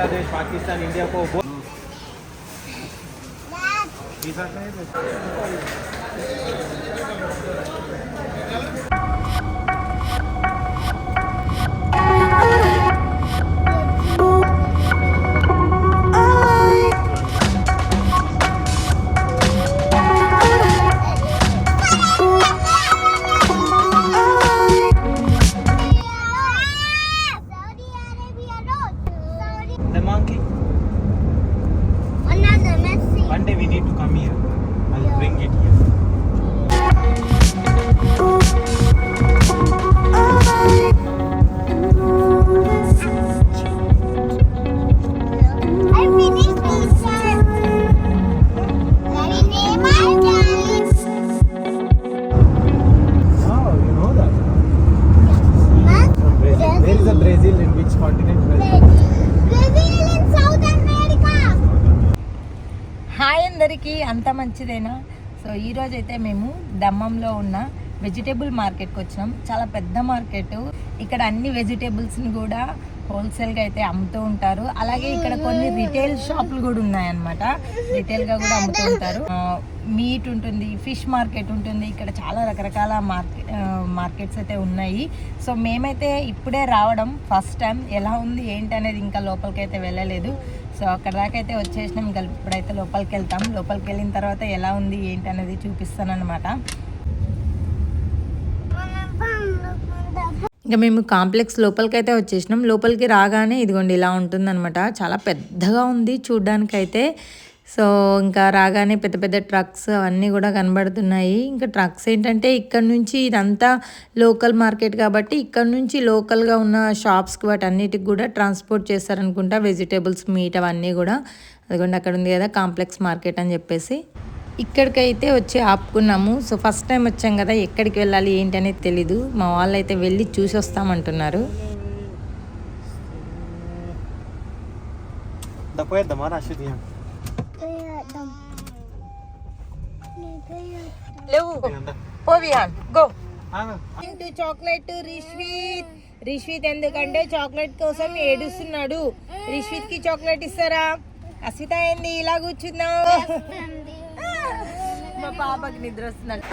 Bangladesh Pakistan India को बहुत so ఈరోజు అయితే మేము దమ్మంలో ఉన్న వెజిటేబుల్ మార్కెట్కి వచ్చినాం. చాలా పెద్ద మార్కెట్ ఇక్కడ అన్ని వెజిటేబుల్స్ని కూడా హోల్సేల్గా అయితే అమ్ముతూ ఉంటారు. అలాగే ఇక్కడ కొన్ని రిటైల్ షాపులు కూడా ఉన్నాయన్నమాట. రిటైల్గా కూడా అమ్ముతూ ఉంటారు. మీట్ ఉంటుంది ఫిష్ మార్కెట్ ఉంటుంది. ఇక్కడ చాలా రకరకాల మార్కెట్ మార్కెట్స్ అయితే ఉన్నాయి. సో మేమైతే ఇప్పుడే రావడం ఫస్ట్ టైం. ఎలా ఉంది ఏంటి అనేది ఇంకా లోపలికి అయితే వెళ్ళలేదు. సో అక్కడ దాకా అయితే వచ్చేసినాం. ఇంకా ఇప్పుడైతే లోపలికి వెళ్తాం లోపలికి వెళ్ళిన తర్వాత ఎలా ఉంది ఏంటి అనేది చూపిస్తానమాట ఇంకా మేము కాంప్లెక్స్ లోపలికి అయితే వచ్చేసినాం. లోపలికి రాగానే ఇదిగోండి ఇలా ఉంటుందన్నమాట. చాలా పెద్దగా ఉంది చూడ్డానికైతే. సో ఇంకా రాగానే పెద్ద పెద్ద ట్రక్స్ అవన్నీ కూడా కనబడుతున్నాయి. ఇంకా ట్రక్స్ ఏంటంటే ఇక్కడ నుంచి ఇదంతా లోకల్ మార్కెట్ కాబట్టి ఇక్కడ నుంచి లోకల్గా ఉన్న షాప్స్కి వాటి అన్నిటికి కూడా ట్రాన్స్పోర్ట్ చేస్తారనుకుంటా వెజిటేబుల్స్ మీట్ అవన్నీ కూడా. అదిగోండి అక్కడ ఉంది కదా కాంప్లెక్స్ మార్కెట్ అని చెప్పేసి. ఇక్కడికైతే వచ్చి ఆపుకున్నాము. సో ఫస్ట్ టైం వచ్చాం కదా ఎక్కడికి వెళ్ళాలి ఏంటి అనేది తెలీదు. మా వాళ్ళు అయితే వెళ్ళి చూసి వస్తామంటున్నారు The లేవు. పోవియాన్ గో. Ah, chocolate Rishvith? రిష్విత్ ఎందుకంటే చాక్లెట్ కోసం ఏడుస్తున్నాడు. రిష్విత్కి చాక్లెట్ ఇస్తారా? అస్మిత ఏంది ఇలా కూర్చున్నావు? మా పాపకి నిద్ర వస్తున్నాడు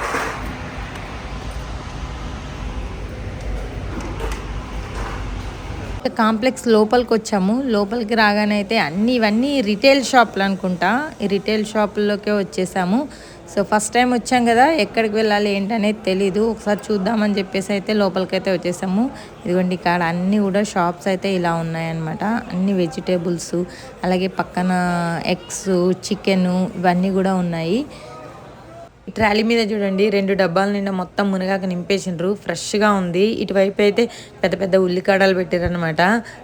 కాంప్లెక్స్ లోపలికి వచ్చాము లోపలికి రాగానే అయితే అన్ని ఇవన్నీ రిటైల్ షాపులు అనుకుంటా. ఈ రిటైల్ షాపుల్లోకే వచ్చేసాము. సో ఫస్ట్ టైం వచ్చాం కదా ఎక్కడికి వెళ్ళాలి ఏంటనేది తెలీదు. ఒకసారి చూద్దామని చెప్పేసి అయితే లోపలికైతే వచ్చేసాము. ఇదిగోండి ఇక్కడ అన్నీ కూడా షాప్స్ అయితే ఇలా ఉన్నాయన్నమాట. అన్ని వెజిటేబుల్స్ అలాగే పక్కన ఎగ్స్ చికెను ఇవన్నీ కూడా ఉన్నాయి. ట్రాలీ మీద చూడండి రెండు డబ్బాల నిండా మొత్తం మునగాక నింపేసిండ్రు. ఫ్రెష్గా ఉంది. ఇటువైపు అయితే పెద్ద పెద్ద ఉల్లికాడలు పెట్టారనమాట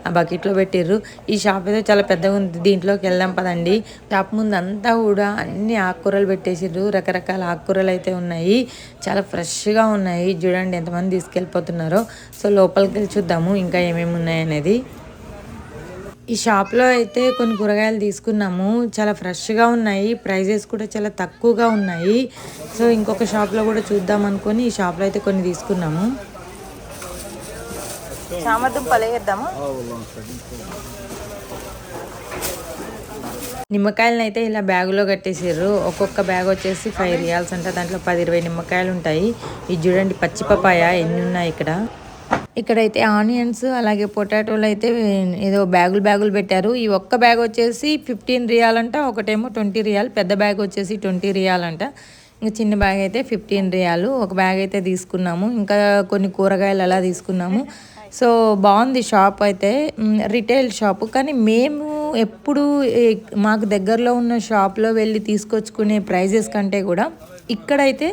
ఆ బకెట్లో పెట్టిర్రు. ఈ షాప్ అయితే చాలా పెద్దగా ఉంది. దీంట్లోకి వెళ్దాం పదండి. షాప్ ముందు అంతా కూడా అన్ని ఆకుకూరలు పెట్టేసిండ్రు. రకరకాల ఆకుకూరలు అయితే ఉన్నాయి. చాలా ఫ్రెష్గా ఉన్నాయి. చూడండి ఎంతమంది తీసుకెళ్ళిపోతున్నారో. సో లోపలికి వెళ్ళి చూద్దాము. ఇంకా ఏమేమి ఉన్నాయనేది. ఈ షాప్లో అయితే కొన్ని కూరగాయలు తీసుకున్నాము. చాలా ఫ్రెష్గా ఉన్నాయి. ప్రైజెస్ కూడా చాలా తక్కువగా ఉన్నాయి. సో ఇంకొక షాప్లో కూడా చూద్దాం అనుకొని ఈ షాప్లో అయితే కొన్ని తీసుకున్నాము. చామదుంపలు వేద్దాము నిమ్మకాయలను అయితే ఇలా బ్యాగులో కట్టేసారు ఒక్కొక్క బ్యాగ్ వచ్చేసి ఫైవ్ రియాల్స్ అంట. దాంట్లో పది ఇరవై నిమ్మకాయలు ఉంటాయి. ఇది చూడండి పచ్చి పపాయ ఎన్ని ఉన్నాయి ఇక్కడ? ఇక్కడైతే ఆనియన్స్ అలాగే పొటాటోలు అయితే ఏదో బ్యాగులు బ్యాగులు పెట్టారు. ఈ ఒక్క బ్యాగ్ వచ్చేసి ఫిఫ్టీన్ రియాల్ అంట ఒకటేమో ట్వంటీ రియాల్. పెద్ద బ్యాగ్ వచ్చేసి ట్వంటీ రియాల్ అంట. ఇంకా చిన్న బ్యాగ్ అయితే ఫిఫ్టీన్ రియాలు. ఒక బ్యాగ్ అయితే తీసుకున్నాము. ఇంకా కొన్ని కూరగాయలు అలా తీసుకున్నాము. సో బాగుంది షాప్ అయితే. Retail shop. కానీ మేము ఎప్పుడు మాకు దగ్గరలో ఉన్న షాప్లో వెళ్ళి తీసుకొచ్చుకునే ప్రైజెస్ కంటే కూడా ఇక్కడైతే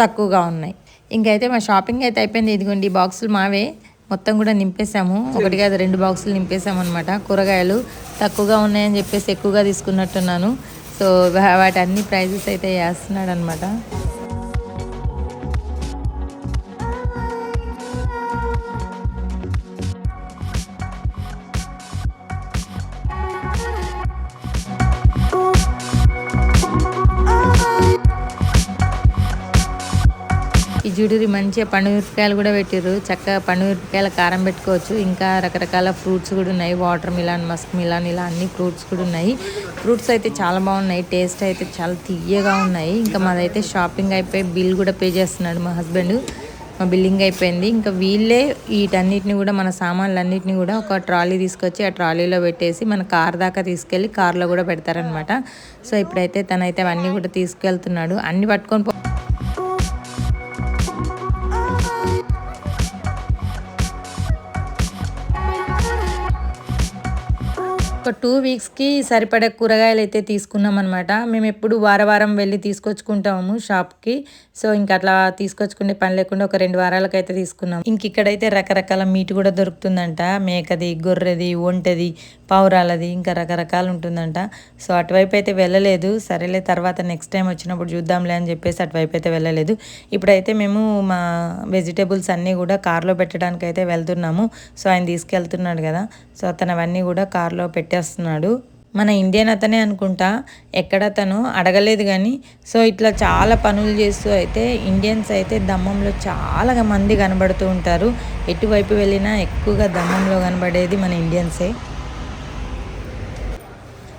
తక్కువగా ఉన్నాయి. ఇంకైతే మా షాపింగ్ అయితే అయిపోయింది. ఇదిగోండి బాక్సులు మావే. మొత్తం కూడా నింపేసాము ఒకటి కాదు రెండు బాక్సులు నింపేశాము అనమాట కూరగాయలు తక్కువగా ఉన్నాయని చెప్పేసి ఎక్కువగా తీసుకున్నట్టున్నాను. సో వాటి అన్ని ప్రైజెస్ అయితే వేస్తున్నాడు అనమాట ఇది జుడిరి మంచిగా పండుమిరపకాయలు కూడా పెట్టిర్రు. చక్కగా పండుమిరపకాయల కారం పెట్టుకోవచ్చు. ఇంకా రకరకాల ఫ్రూట్స్ కూడా ఉన్నాయి. వాటర్ మిలాన్ మస్క్ మిలాన్ ఇలా అన్ని ఫ్రూట్స్ కూడా ఉన్నాయి. ఫ్రూట్స్ అయితే చాలా బాగున్నాయి. టేస్ట్ అయితే చాలా తీయగా ఉన్నాయి. ఇంకా మాదైతే షాపింగ్ అయిపోయి బిల్ కూడా పే చేస్తున్నాడు మా హస్బెండ్. మా బిల్లింగ్ అయిపోయింది. ఇంకా వీళ్ళే వీటన్నిటిని కూడా మన సామాన్లన్నిటిని కూడా ఒక ట్రాలీ తీసుకొచ్చి ఆ ట్రాలీలో పెట్టేసి మన కార్ దాకా తీసుకెళ్ళి కార్లో కూడా పెడతారనమాట సో ఇప్పుడైతే తనైతే అవన్నీ కూడా తీసుకెళ్తున్నాడు. అన్ని పట్టుకొని ఒక టూ వీక్స్కి సరిపడే కూరగాయలు అయితే తీసుకున్నాం అనమాట మేము ఎప్పుడు వారం వారం వెళ్ళి తీసుకొచ్చుకుంటాము షాప్కి. సో ఇంక అట్లా తీసుకొచ్చుకునే పని లేకుండా ఒక రెండు వారాలకు అయితే తీసుకున్నాం. ఇంక ఇక్కడైతే రకరకాల మీట్ కూడా దొరుకుతుందంట. మేకది గొర్రెది ఒంటది పావురాలది ఇంకా రకరకాలు ఉంటుందంట. సో అటువైపు అయితే వెళ్ళలేదు. సరేలే తర్వాత నెక్స్ట్ టైం వచ్చినప్పుడు చూద్దాంలే అని చెప్పేసి అటువైపు అయితే వెళ్ళలేదు. ఇప్పుడైతే మేము మా వెజిటేబుల్స్ అన్నీ కూడా కార్లో పెట్టడానికి అయితే వెళ్తున్నాము. సో ఆయన తీసుకెళ్తున్నాడు కదా. సో అతను అవన్నీ కూడా కార్లో పెట్టేస్తున్నాడు. మన ఇండియన్ అతనే అనుకుంటా. ఎక్కడ తను అడగలేదు కానీ సో ఇట్లా చాలా పనులు చేస్తూ అయితే ఇండియన్స్ అయితే దమ్మంలో చాలా మంది కనబడుతూ ఉంటారు. ఎటువైపు వెళ్ళినా ఎక్కువగా దమ్మంలో కనబడేది మన ఇండియన్సే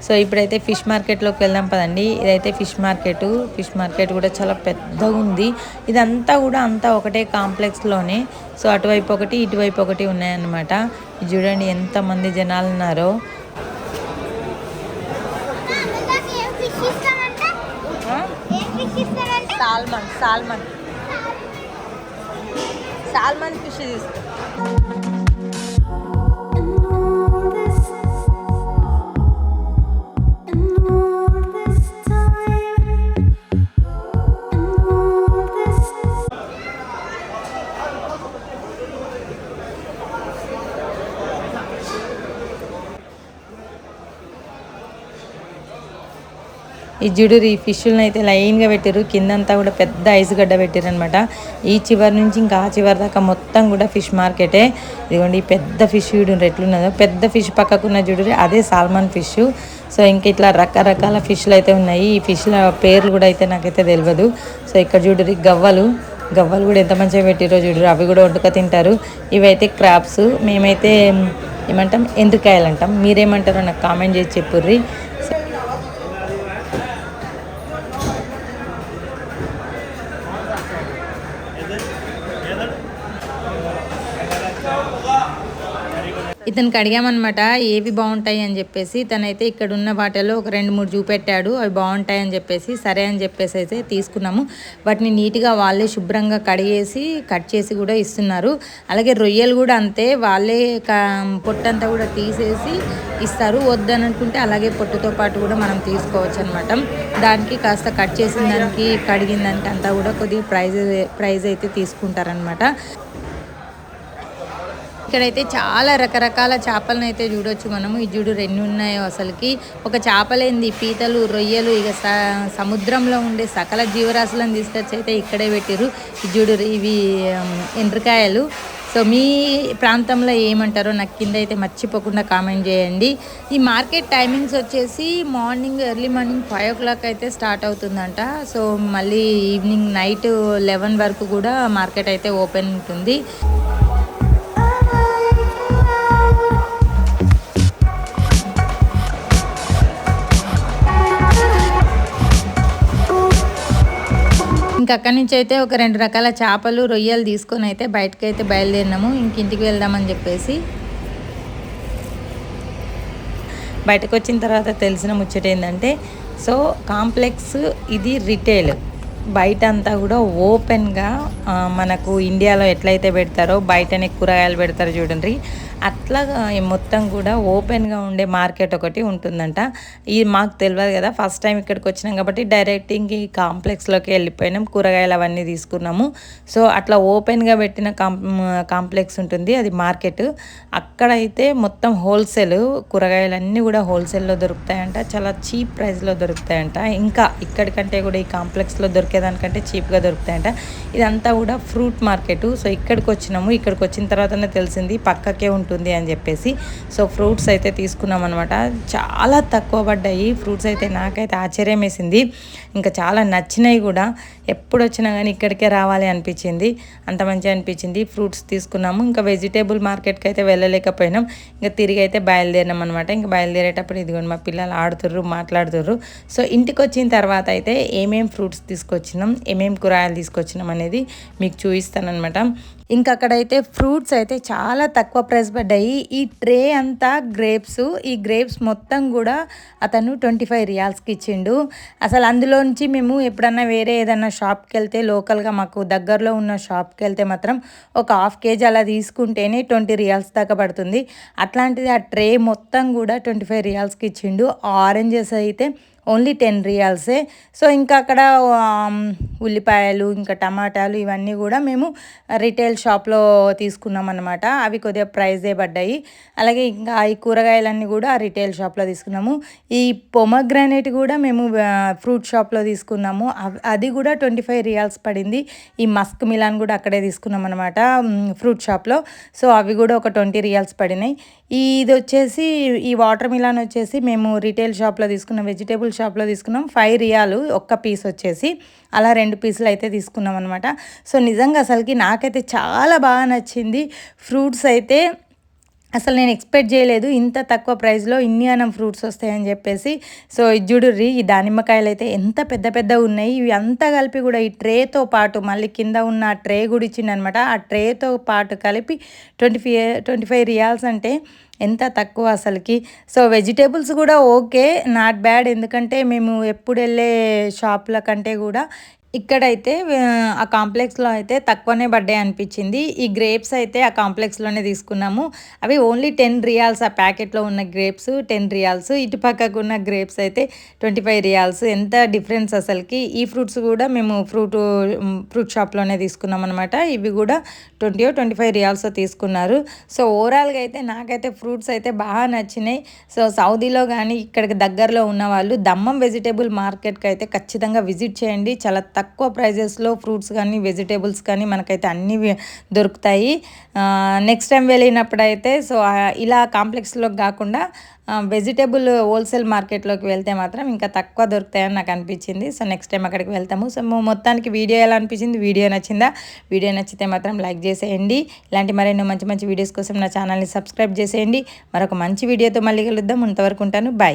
సో ఇప్పుడైతే ఫిష్ మార్కెట్లోకి వెళ్దాం పదండి. ఇదైతే ఫిష్ మార్కెట్. ఫిష్ మార్కెట్ కూడా చాలా పెద్దగా ఉంది. ఇదంతా కూడా అంతా ఒకటే కాంప్లెక్స్లోనే. సో అటువైపు ఒకటి ఇటువైపు ఒకటి ఉన్నాయన్నమాట. ఇది చూడండి ఎంతమంది జనాలు ఉన్నారో. Salmon salmon. సాల్మన్ ఫిష్ ఈ జుడురి ఈ ఫిష్లను అయితే లైన్గా పెట్టారు కిందంతా కూడా పెద్ద ఐస్ గడ్డ పెట్టారు అనమాట ఈ చివరి నుంచి ఇంకా ఆ చివరి దాకా మొత్తం కూడా ఫిష్ మార్కెటే. ఇదిగోండి ఈ పెద్ద ఫిష్ చూడండి ఎట్లున్నదో. పెద్ద ఫిష్ పక్కకున్న జుడురి అదే సాల్మన్ ఫిష్. సో ఇంకా ఇట్లా రకరకాల ఫిష్లు అయితే ఉన్నాయి. ఈ ఫిష్ల పేర్లు కూడా అయితే నాకైతే తెలియదు సో ఇక్కడ చూడురి గవ్వలు. గవ్వలు కూడా ఎంత మంచిగా పెట్టిరో చూడరు అవి కూడా వండుక తింటారు. ఇవైతే క్రాప్స్. మేమైతే ఏమంటాం ఎండ్రికాయలు అంటాం మీరేమంటారో నాకు కామెంట్ చేసి చెప్పుర్రి. ఇతనికి అడిగామన్నమాట ఏవి బాగుంటాయి? అని చెప్పేసి. తనైతే ఇక్కడ ఉన్న వాటిలో ఒక రెండు మూడు చూపెట్టాడు అవి బాగుంటాయి అని చెప్పేసి సరే అని చెప్పేసి అయితే తీసుకున్నాము. వాటిని నీట్గా వాళ్ళే శుభ్రంగా కడిగేసి కట్ చేసి కూడా ఇస్తున్నారు. అలాగే రొయ్యలు కూడా అంతే వాళ్ళే పొట్టంతా కూడా తీసేసి ఇస్తారు. వద్దనుకుంటే అలాగే పొట్టుతో పాటు కూడా మనం తీసుకోవచ్చు అనమాట దానికి కాస్త కట్ చేసిన దానికి కడిగిన దానికి అంతా కూడా కొద్దిగా ప్రైజ్ ప్రైజ్ అయితే తీసుకుంటారనమాట ఇక్కడైతే చాలా రకరకాల చేపలను అయితే చూడొచ్చు మనము. ఈ చూడు రెండు ఉన్నాయో అసలుకి. ఒక చేపలేంది పీతలు రొయ్యలు ఇక స- సముద్రంలో ఉండే సకల జీవరాశులను తీసుకొచ్చి అయితే ఇక్కడే పెట్టిరు ఈ చూడు ఇవి ఎండ్రకాయలు. సో మీ ప్రాంతంలో ఏమంటారో నాకు కింద అయితే మర్చిపోకుండా కామెంట్ చేయండి. ఈ మార్కెట్ టైమింగ్స్ వచ్చేసి morning early morning five o'clock అయితే స్టార్ట్ అవుతుందంట. సో మళ్ళీ ఈవినింగ్ నైట్ లెవెన్ వరకు కూడా మార్కెట్ అయితే ఓపెన్ ఉంటుంది. ఇంకా అక్కడి నుంచి అయితే ఒక రెండు రకాల చేపలు రొయ్యలు తీసుకొని అయితే బయటకు అయితే బయలుదేరినాము. ఇంక ఇంటికి వెళ్దామని చెప్పేసి బయటకు వచ్చిన తర్వాత తెలిసిన ముచ్చట ఏంటంటే సో కాంప్లెక్స్ ఇది రిటైల్. బయట అంతా కూడా ఓపెన్గా మనకు ఇండియాలో ఎట్లయితే పెడతారో బయటనే కూరగాయలు పెడతారు చూడండి. అట్లా మొత్తం కూడా ఓపెన్గా ఉండే మార్కెట్ ఒకటి ఉంటుందంట. ఈ మాకు తెలియదు కదా ఫస్ట్ టైం ఇక్కడికి వచ్చినాం కాబట్టి డైరెక్ట్ ఇంక ఈ కాంప్లెక్స్లోకి వెళ్ళిపోయినాం కూరగాయలు అవన్నీ తీసుకున్నాము. సో అట్లా ఓపెన్గా పెట్టిన కాం కాంప్లెక్స్ ఉంటుంది అది మార్కెట్. అక్కడైతే మొత్తం హోల్సేల్ కూరగాయలన్నీ కూడా హోల్సేల్లో దొరుకుతాయంట చాలా చీప్ ప్రైస్లో దొరుకుతాయంట. ఇంకా ఇక్కడికంటే కూడా ఈ కాంప్లెక్స్లో దొరికేదానికంటే చీప్గా దొరుకుతాయంట. ఇదంతా కూడా ఫ్రూట్ మార్కెట్. సో ఇక్కడికి వచ్చినాము ఇక్కడికి వచ్చిన తర్వాతనే తెలిసింది పక్కకే ఉంటుంది ఉంటుంది అని చెప్పేసి. సో ఫ్రూట్స్ అయితే తీసుకున్నాం అనమాట చాలా తక్కువ పడ్డాయి. ఫ్రూట్స్ అయితే నాకైతే ఆశ్చర్యం వేసింది. ఇంకా చాలా నచ్చినాయి కూడా ఎప్పుడు వచ్చినా కానీ ఇక్కడికే రావాలి అనిపించింది. అంత మంచిగా అనిపించింది. ఫ్రూట్స్ తీసుకున్నాము. ఇంకా వెజిటేబుల్ మార్కెట్కి అయితే వెళ్ళలేకపోయినాం. ఇంకా తిరిగి అయితే బయలుదేరినాం అనమాట ఇంకా బయలుదేరేటప్పుడు ఇదిగోండి మా పిల్లలు ఆడుతుర్రు మాట్లాడుతుర్రు. సో ఇంటికి వచ్చిన తర్వాత అయితే ఏమేం ఫ్రూట్స్ తీసుకొచ్చినాం ఏమేం కూరగాయలు తీసుకొచ్చినాం అనేది మీకు చూపిస్తానమాట ఇంకా అక్కడైతే ఫ్రూట్స్ అయితే చాలా తక్కువ ప్రైస్ పడ్డాయి. ఈ ట్రే అంతా గ్రేప్స్ ఈ గ్రేప్స్ మొత్తం కూడా అతను ట్వంటీ ఫైవ్ రియాల్స్కి ఇచ్చిండు. అసలు అందులోంచి మేము ఎప్పుడన్నా వేరే ఏదన్నా షాప్కి వెళ్తే లోకల్గా మాకు దగ్గరలో ఉన్న షాప్కి వెళ్తే మాత్రం ఒక హాఫ్ కేజీ అలా తీసుకుంటేనే ట్వంటీ రియాల్స్ దాకా పడుతుంది. అట్లాంటిది ఆ ట్రే మొత్తం కూడా ట్వంటీ ఫైవ్ రియాల్స్కి ఇచ్చిండు. ఆరెంజెస్ అయితే ఓన్లీ టెన్ రియాల్సే. సో ఇంకా అక్కడ ఉల్లిపాయలు ఇంకా టమాటాలు ఇవన్నీ కూడా మేము రిటైల్ షాప్లో తీసుకున్నాం అనమాట అవి కొద్దిగా ప్రైజే పడ్డాయి. అలాగే ఇంకా ఈ కూరగాయలన్నీ కూడా రిటైల్ షాప్లో తీసుకున్నాము. ఈ పొమగ్రానేట్ కూడా మేము ఫ్రూట్ షాప్లో తీసుకున్నాము. అది కూడా ట్వంటీ ఫైవ్ రియాల్స్ పడింది. ఈ మస్క్ మిలాన్ కూడా అక్కడే తీసుకున్నాం అనమాట ఫ్రూట్ షాప్లో. సో అవి కూడా ఒక ట్వంటీ రియాల్స్ పడినాయి. ఇది వచ్చేసి ఈ వాటర్ మిలాన్ వచ్చేసి మేము రిటైల్ షాప్లో తీసుకున్న వెజిటేబుల్ షాప్లో తీసుకున్నాం. ఫైవ్ రియాలు ఒక్క పీస్ వచ్చేసి. అలా రెండు పీసులు అయితే తీసుకున్నాం అనమాట సో నిజంగా అసలుకి నాకైతే చాలా బాగా నచ్చింది. ఫ్రూట్స్ అయితే అసలు నేను ఎక్స్పెక్ట్ చేయలేదు. ఇంత తక్కువ ప్రైస్లో ఇన్ని అనం ఫ్రూట్స్ వస్తాయని చెప్పేసి. సో ఇది చూడుర్రి ఈ దానిమ్మకాయలు అయితే ఎంత పెద్ద పెద్ద ఉన్నాయి. ఇవి అంతా కలిపి కూడా ఈ ట్రేతో పాటు మళ్ళీ కింద ఉన్న ఆ ట్రే కూడా ఇచ్చిండనమాట ఆ ట్రేతో పాటు కలిపి twenty five twenty five riyals అంటే ఎంత తక్కువ అసలుకి. సో వెజిటేబుల్స్ కూడా ఓకే నాట్ బ్యాడ్. ఎందుకంటే మేము ఎప్పుడు వెళ్ళే షాప్ల కంటే కూడా ఇక్కడైతే ఆ, కాంప్లెక్స్లో అయితే తక్కువనే పడ్డాయి అనిపించింది. ఈ గ్రేప్స్ అయితే ఆ కాంప్లెక్స్లోనే తీసుకున్నాము. అవి ఓన్లీ టెన్ రియాల్స్ ఆ ప్యాకెట్లో ఉన్న గ్రేప్స్ టెన్ రియాల్స్ ఇటు పక్కకు ఉన్న గ్రేప్స్ అయితే ట్వంటీ ఫైవ్ రియాల్స్. ఎంత డిఫరెన్స్ అసలుకి? ఈ ఫ్రూట్స్ కూడా మేము ఫ్రూట్ ఫ్రూట్ షాప్లోనే తీసుకున్నాం అనమాట ఇవి కూడా ట్వంటీ ట్వంటీ ఫైవ్ రియాల్స్ తీసుకున్నారు. సో ఓవరాల్గా అయితే నాకైతే ఫ్రూట్స్ అయితే బాగా నచ్చినాయి. సో సౌదీలో కానీ ఇక్కడికి దగ్గరలో ఉన్న వాళ్ళు దమ్మం వెజిటేబుల్ మార్కెట్కి అయితే ఖచ్చితంగా విజిట్ చేయండి. చాలా తక్కువ తక్కువ ప్రైజెస్లో ఫ్రూట్స్ కానీ వెజిటేబుల్స్ కానీ మనకైతే అన్నీ దొరుకుతాయి. నెక్స్ట్ టైం వెళ్ళినప్పుడైతే సో ఇలా కాంప్లెక్స్లో కాకుండా వెజిటేబుల్ హోల్సేల్ మార్కెట్లోకి వెళ్తే మాత్రం ఇంకా తక్కువ దొరుకుతాయని నాకు అనిపించింది. సో నెక్స్ట్ టైం అక్కడికి వెళ్తాము. సో మొత్తానికి వీడియో ఎలా అనిపించింది? వీడియో నచ్చిందా? వీడియో నచ్చితే మాత్రం లైక్ చేసేయండి. ఇలాంటి మరెన్నో మంచి మంచి వీడియోస్ కోసం నా ఛానల్ని సబ్స్క్రైబ్ చేసేయండి. మరొక మంచి వీడియోతో మళ్ళీ కలుద్దాం. అంతవరకు ఉంటాను. బాయ్.